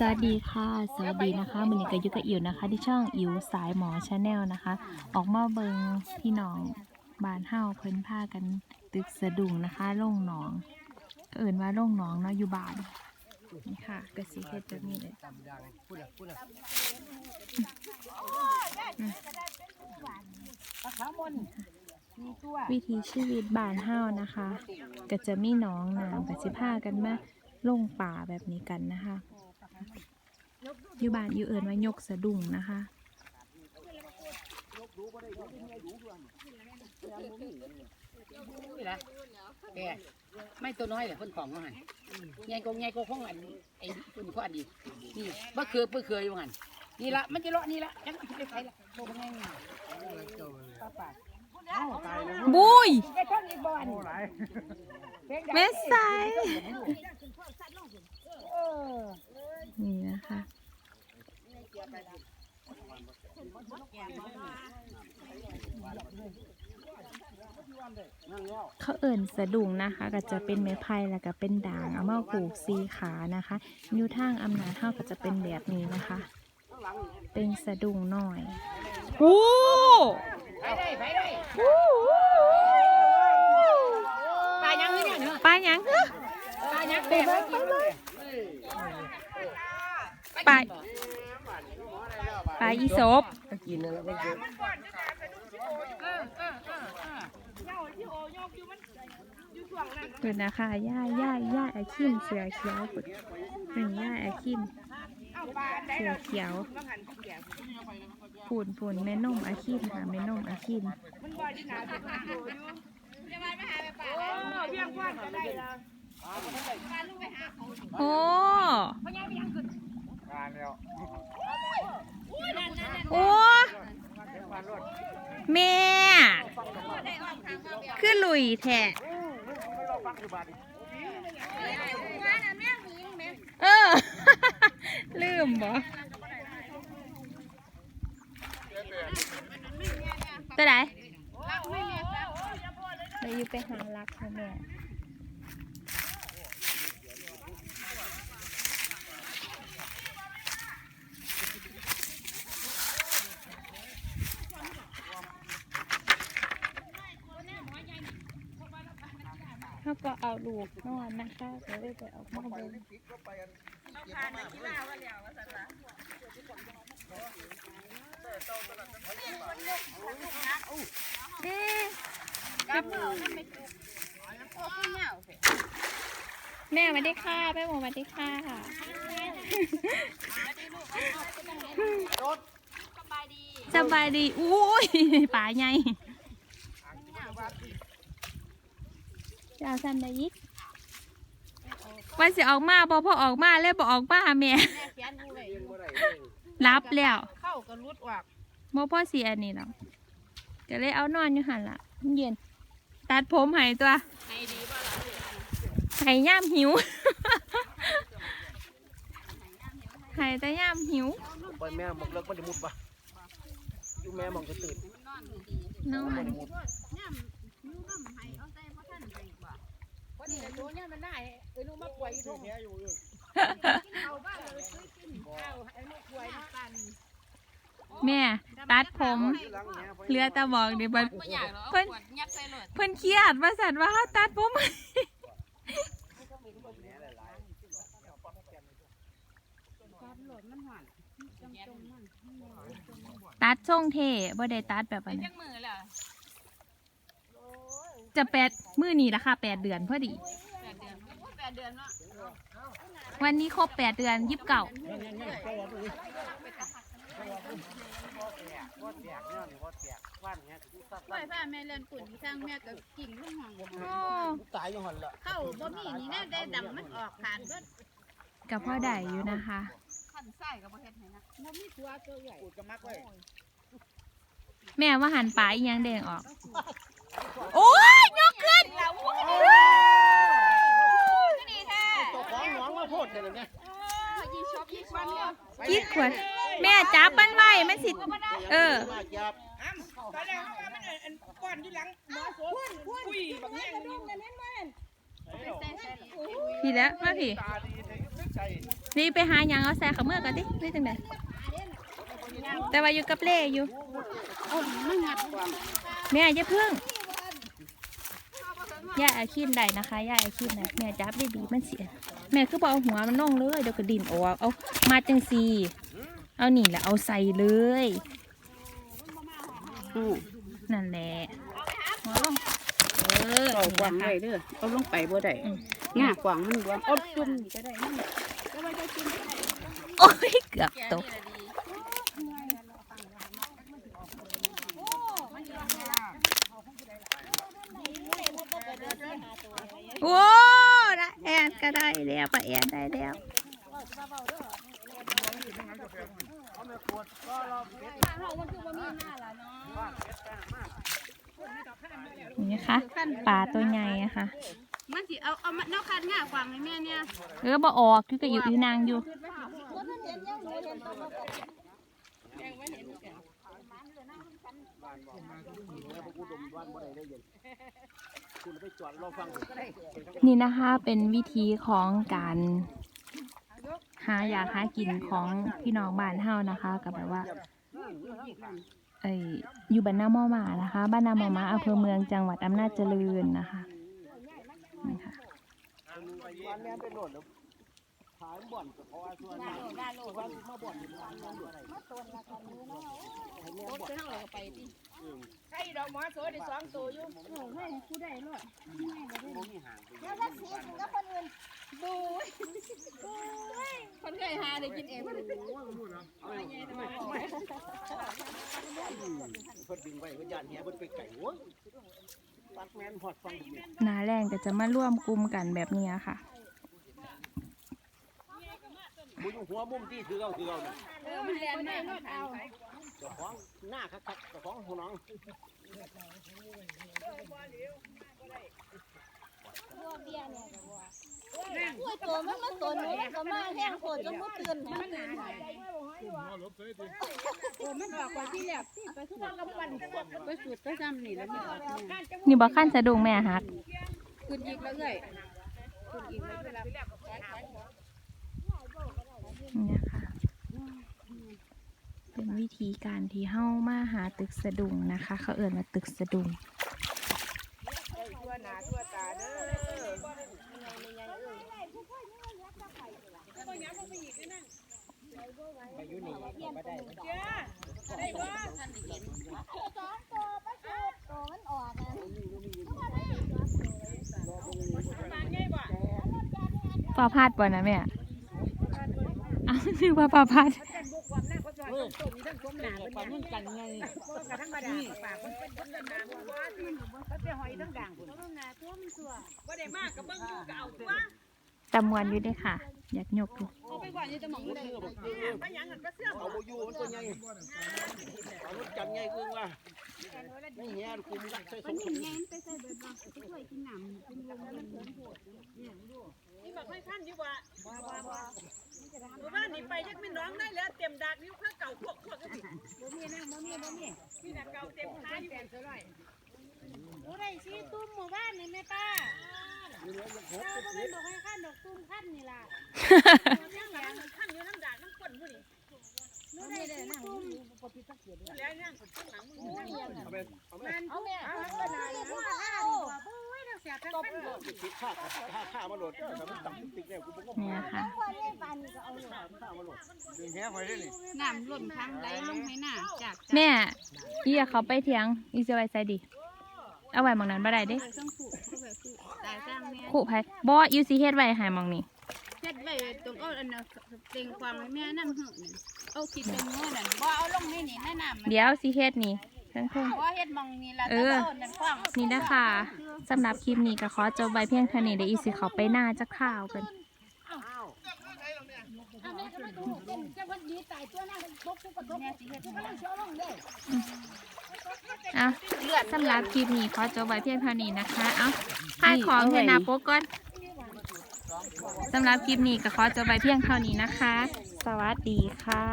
สวัสดีค่ะ สวัสดีนะคะมือนี้ก็อยู่กับอิ๋วนะคะ ที่ช่องอิ๋วสายหมอชาแนลนะคะ ออกมาเบิงพี่น้องบานเฮาเพิ่นพากันตึกสะดุ้งนะคะโล่งหนองก็เอิ่นว่าโล่งหนองเนาะอยู่บ้านนี่ค่ะก็สีเฮ็ดแบบนี้เลยปลาขาวมนมีตัววิถีชีวิตบ้านเฮานะคะ ก็จะมีหนองน้ำก็สิพากันมาลงป่าแบบนี้กันนะคะ อยู่บ้านอยู่เอิ่นว่ายกสะดุ้งนะคะนี่แหละแกไม่ตัวน้อยแหละเพิ่นของว่าหันใหญ่กว่าใหญ่กว่าของอันไอ้เพิ่นข้ออันอีกนี่บ่เคยบ่เคยว่าหันนี่ละมันจะเลาะนี่ละจังสิไปไสละโตมันง่ายนี่ป้าป้าบุยไปท่อนอีกบ่อันแม่สายเออนี่นะคะ เขาเอิ่นสะดุ้งนะคะ ก็จะเป็นไม้ไผ่แล้วก็เป็นด่างเอามาปลูกสีขานะคะนิ้วทางอำนาจเท่าก็จะเป็นแบบนี้นะคะ เป็นสะดุ้งหน่อยโอ้ไปได้ไปได้ปลายังนี่เนี่ยเนาะปลาหยังฮะปลายังแบบไม่กินเลยปลา ปลาอีศบกินแล้วก็เยอะเปิดนะคะย่าย่าย่าอาคิมเสือเขียวเปุดหนึ่งย่าอาคิมเสือเขียวปูนปูนแม่นมอาคิมค่ะแม่นมอาคิมโอ้ โอ้แม่ คือหลุยแท้เออ ลืมบ่ตัวไหนเราอยู่ไปหารักค่ะแม่ เขาก็เอาลูกนอนนะคะก็เลยไปเอามาเบิ่งเอ๊ะแม่มาได้ค่ะแม่หมูมาได้ค่ะสบายดี อุ้ยป่าใหญ่ จะเอาสันได้อีกว่าสิออกมาบอพอออกมาเลยบอออกมาแม่รับแล้วเข้าก็รุดออกโมพ่อเสียอันนี้หรอกก็เลยเอานอนอยู่หันละมันเย็น ตัดผมใหายตัวใหายย่ามหิวใหายแต่ย่ามหิวปล่อยแม่หมกเลิกไม่ได้มุดปะอยู่แม่หมองจะตื่นนอน วันนี้ตัวเนี่ยมันได้ไอ้ลูกมะกวยอีทุ่งเอาบ้านเลยซื้อกินเอาไอ้มะกวยน้ำตาลแม่ตัดผมเหลือแต่บอกเดี๋ยวมันเพิ่นเพิ่นเครียดว่าสันว่าเขาตัดผมตัดทรงเท่บ่ได้ตัดแบบอันนั้นจะแปดมือนี้ละค่ะแปดเดือนพอดี วันนี้ครบแปดเดือนยิบเก่าปล่อยผ้าแม่เล่นปุ่นทางแม่ก็กิ่งลงห้องโอ้ตายยังหันละเข้าบ่มีนี่นะได้ดำมันออกขาดเบิดกับพ่อได้อยู่นะคะขันใส่ก็บ่เฮ็ดให้นะบ่มีตัวตัวใหญ่ปูดกระมักไว้แม่ว่าหันปลาอีหยังแดงออก โอ้ยยกขึ้น นี่แท้ ตัวของ หนองมาโพดเดี๋ยวนี้ยี่ชอบยี่ชอบเนี่ยคิดขวดแม่จับมันไว้มันสิเออมาจับตอนแรกว่ามันอันก้อนอยู่หลังหมอโสพุ่นพุ่นคุยบางอย่างนี่พี่แล้วมาพี่ตาดีเลยใจนี่ไปหาหยังเอาใส่เขาเมื่อกันดินี่จังไดแต่ว่าอยู่กับเล่อยู่โอ้มันงัดกว่าแม่อย่าเพึ่งย่าอาคินได้นะคะย่าอาคินนะแม่จับได้ดีมันเสีย แม่คือบอกเอาหัวมันน่องเลยเดี๋ยวก็ดินออกเอามาจังสีเอานี่แหละเอาใส่เลยอือนั่นแหละหัวลงเออเอากวางนี่ได้นะคะเด้อเอาลงไปบ่ได้อืมหน้ากวางมันรวมเอาจุ่มนี่ก็ได้นั่นโอ้ยเกือบตกโอ้ละ แอนก็ได้แล้วปะแอนได้แล้วนี่นะคะปลาตัวใหญ่อะค่ะ มันสิเอาเอาเนาคันง่ากวางให้แม่เนี่ยเออบ่ออกคือก็อยู่อยู่นางอยู่ คุณไปจอดรอฟังนี่นะคะเป็นวิธีของการหาอยากหากินของพี่น้องบ้านเฮานะคะกับแบบว่าเอยอยู่บ้านนาหมอมานะคะ บ้านนาหมอมาอำเภอเมืองจังหวัดอำนาจเจริญนะคะนี่ค่ะ ขายบ่อนกับเขาว่าส่วนวันมาบ่อนอยู่ร้านนั้นอยู่อะไรใช่ดอกหมอโซได้สองตัวอยู่โอ้ให้ผู้ใดรอดบ่มีห่างไปดูคนเคยหาได้กินเองเพิ่นดึงไว้เพิ่นย่านเนี้ยเพิ่นไปไก่โว้ยปัดแมนฮอดฟังนี่หนาแรงก็จะมาร่วมกลุ่มกันแบบนี้ค่ะ บุญหัวมุมที่คือเอาคือเอาน่ะเออมันแล่นมากเอาเจ้าของหน้าคักๆเจ้าของหัวน้องโอ้ยตัวมันมันตัวหนูมันก็มาแห้งโคตรจนบ่ตื่นมันตื่นโอ้มันออกกว่าที่แรกที่ไปทุกวันละวันไปสุดไปซ้ำนี่แล้วมันออกเนี่ยนี่บ่ขั้นสะดุ้งแม่ฮักขึ้นอีกแล้วเอ้ยขึ้นอีกแล้วเวลา เนี่ยค่ะ เป็นวิธีการที่เฮ้ามาหาตึกสะดุงนะคะ เขาเอ่นว่าตึกสะดุงทั่วหน้าทั่วตาดไปอยู่นี่บ่ องตัวประชุดตัวมันออกอะปลาพาดป่ะนะแม่อ้าวนึกว่าปลาพาดเออหน้าเป็นมันกันไงกระทั่งบาดาปากมันเป็นคนหน้ามันว่าที่มันจะหอยทั้งด่างพุ่นหน้าตัวมันตัวบ่ได้มากกับเบิ่งอยู่ก็เอาตัวตำมวนอยู่เด้วยค่ะ อยากยกดูเอาไปบ่อนอยู่แต่หม่องเลยไปยังกันก็เสื้อเอาบ่อยู่มันตัวใหญ่เอารถจันใหญ่คือว่า ไม่เหี้ยคุมใส่สมันงเห็นไงไปใส่เบิดบ่ช่วยกินน้ำเป็นลมเป็นเสริมโพดนี่บอกให้ท่านดีกว่าหมู่บ้านนี่ไปยักไม่น้องได้แล้วเต็มดากนิ้วข้าเก่าพวกพวกก็สิบ่มีนะบ่มีบ่มีนี่นะเก่าเต็มท้ายอยู่ผู้ใดชี้ตุ้มหมู่บ้านนี่แม่ป้าป้าก็ไม่บอกให้ขั้นดอกตุ้มขั้นนี่ล่ะยังหลังข้างอยู่น้ำดากน้ำก้นผู้นี่ เอาแม่เอาแม่นี่พ่อข้าดีกว่าปุ้ยเราเสียทั้งเป็นหมดคิดค่าค่าค่ามาโหลดแต่มันต่ำติ๊กเนี่ยกูบอกว่าเนี่ยู่ค่ามาโหลดดึงแหไว้ได้นี่น้ำล้นทางไหลลงให้หน้าจากแม่อีอยเขาไปเถียงอีจะไว้ใส่ดิเอาไว้หมองนั้นบ่ได้เด้ไปทั้งคู่เขาแบบคู่ตายสร้างแม่คู่ไผบ่อีสิเฮ็ดไว้ห้หมองนี้ ฮ็ดไว้ตรงเอาอันน่ะเต็งความให้แม่น้ำหื้อนั่นเอาคิดตรงโน้นนั่นบ่เอาลงนี่นี่ให้น้ำเดี๋ยวสิเฮ็ดนี่ทั้งคู่ บ่เฮ็ดมองนี่ล่ะเอแต่อ ว่าเอานั่นควางนี่นะคะสำหรับคลิปนี้ก็ขอจบไว้เพียงเท่านี้เดี๋ยวอีสิเขาไปหน้าจะข้าวกันเอาแม่ก็มาดูเป็นจะวันดีตายตัวหน้าตกทุกกระทบแม่สิเฮ็ดทุกกระทบเชื่อลงเด้อะสำหรับคลิปนี้ขอจบไว้เพียงเท่านี้นะคะ เอ้าพายของเทนาโป๊กก่อน สำหรับคลิปนี้ก็ขอจบไปเพียงเท่านี้นะคะ สวัสดีค่ะ